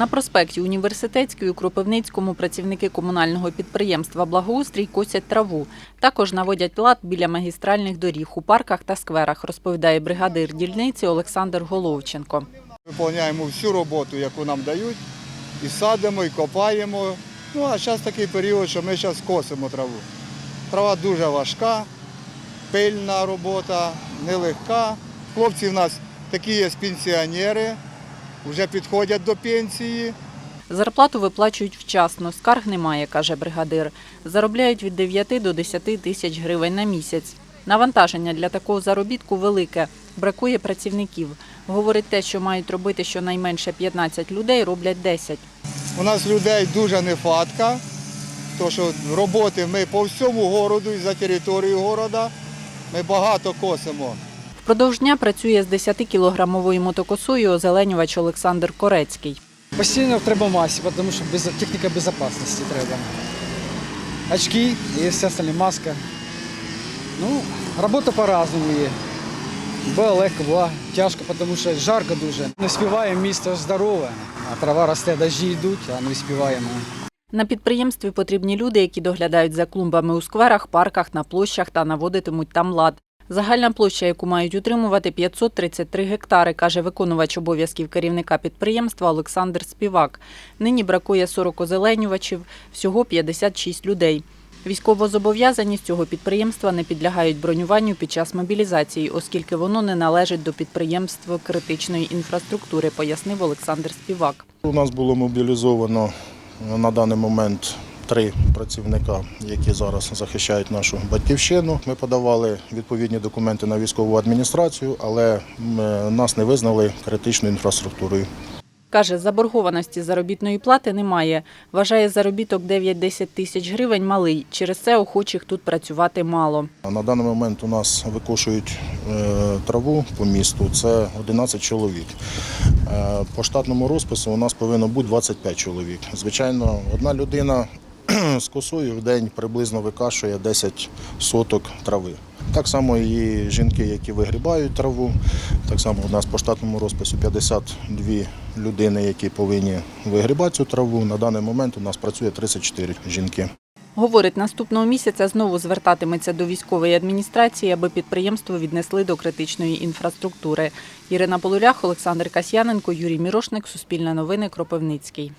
На проспекті Університетській у Кропивницькому працівники комунального підприємства Благоустрій косять траву. Також наводять лад біля магістральних доріг у парках та скверах, розповідає бригадир дільниці Олександр Головченко. Виповняємо всю роботу, яку нам дають, і садимо, і копаємо. Ну а зараз такий період, що ми зараз косимо траву. Трава дуже важка, пильна робота, нелегка. Хлопці в нас такі є пенсіонери, вже підходять до пенсії. Зарплату виплачують вчасно, скарг немає, каже бригадир. Заробляють від 9 до 10 тисяч гривень на місяць. Навантаження для такого заробітку велике. Бракує працівників. Говорить те, що мають робити щонайменше 15 людей, роблять 10. У нас людей дуже нефатка, тому що роботи ми по всьому городу і за територією города ми багато косимо. Впродовж дня працює з 10-кілограмовою мотокосою озеленювач Олександр Корецький. Постійно треба масі, тому що без, техніка безпечності треба. Очки і все остальне, маска. Ну, робота по-разному є. Була легко, була тяжко, тому що жарко дуже. Не співаємо, місто здорове, а трава росте, дожді йдуть, а не співаємо. На підприємстві потрібні люди, які доглядають за клумбами у скверах, парках, на площах та наводитимуть там лад. Загальна площа, яку мають утримувати, 533 гектари, каже виконувач обов'язків керівника підприємства Олександр Співак. Нині бракує 40 озеленювачів, всього 56 людей. Військовозобов'язані з цього підприємства не підлягають бронюванню під час мобілізації, оскільки воно не належить до підприємств критичної інфраструктури, пояснив Олександр Співак. У нас було мобілізовано на даний момент три працівника, які зараз захищають нашу батьківщину. Ми подавали відповідні документи на військову адміністрацію, але нас не визнали критичною інфраструктурою. Каже, заборгованості заробітної плати немає. Вважає заробіток 9-10 тисяч гривень малий. Через це охочих тут працювати мало. На даний момент у нас викошують е, траву по місту. Це 11 чоловік. Е, По штатному розпису у нас повинно бути 25 чоловік. Звичайно, одна людина з косою в день приблизно викашує 10 соток трави. Так само і жінки, які вигрібають траву. Так само у нас по штатному розпису 52 людини, які повинні вигрібати цю траву. На даний момент у нас працює 34 жінки. Говорить, наступного місяця знову звертатиметься до військової адміністрації, аби підприємство віднесли до критичної інфраструктури. Ірина Полулях, Олександр Касьяненко, Юрій Мірошник, Суспільне новини, Кропивницький.